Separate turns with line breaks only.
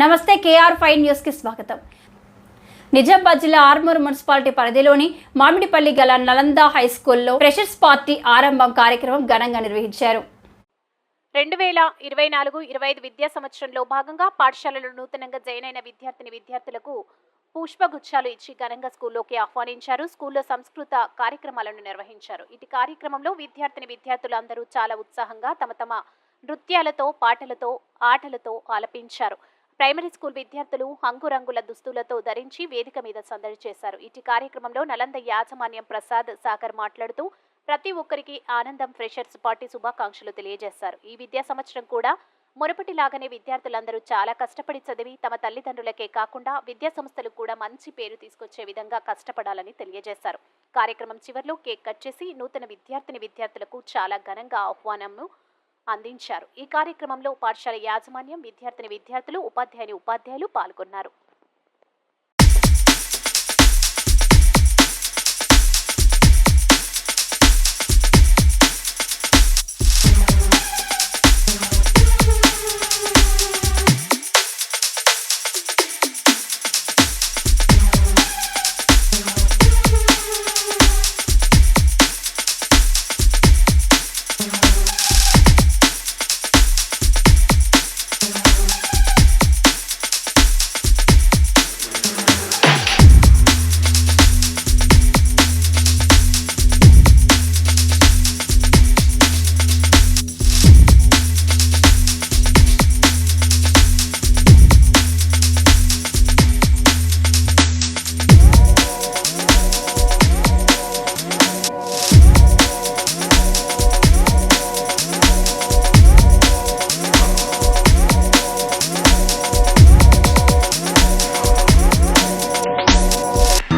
నమస్తే KR five న్యూస్కి స్వాగతం. నిజామాబాద్ జిల్లా ఆర్మూర్ మున్సిపాలిటీ పరిధిలోని మామిడిపల్లి గల నలంద హై స్కూల్లో ఫ్రెషర్స్ పార్టీ ఆరంభం కార్యక్రమం ఘనంగా నిర్వహించారు.
రెండు వేల ఇరవై నాలుగు ఇరవై ఐదు విద్యా సంవత్సరంలో భాగంగా పాఠశాలలో నూతనంగా జాయిన్ అయిన విద్యార్థిని విద్యార్థులకు పుష్పగుచ్చాలు ఇచ్చి ఘనంగా స్కూల్లోకి ఆహ్వానించారు. స్కూల్లో సంస్కృత కార్యక్రమాలను నిర్వహించారు. ఇటు కార్యక్రమంలో విద్యార్థిని విద్యార్థులు అందరూ చాలా ఉత్సాహంగా తమ తమ నృత్యాలతో పాటలతో ఆటలతో ఆలపించారు. ప్రైమరీ స్కూల్ విద్యార్థులు హంగురంగుల దుస్తులతో ధరించి వేదిక మీద సందడి చేశారు. ఇటు కార్యక్రమంలో నలంద యాజమాన్యం ప్రసాద్ సాగర్ మాట్లాడుతూ ప్రతి ఒక్కరికి ఆనందం ఫ్రెషర్స్ పార్టీ శుభాకాంక్షలు తెలియజేశారు. ఈ విద్యా సంవత్సరం కూడా మునుపటిలాగానే విద్యార్థులందరూ చాలా కష్టపడి చదివి తమ తల్లిదండ్రులకే కాకుండా విద్యా సంస్థలు కూడా మంచి పేరు తీసుకొచ్చే విధంగా కష్టపడాలని తెలియజేశారు. కార్యక్రమం చివర్లో కేక్ కట్ చేసి నూతన విద్యార్థిని విద్యార్థులకు చాలా ఘనంగా ఆహ్వానము అందించారు. ఈ కార్యక్రమంలో పాఠశాల యాజమాన్యం విద్యార్థిని విద్యార్థులు ఉపాధ్యాయుని ఉపాధ్యాయులు పాల్గొన్నారు.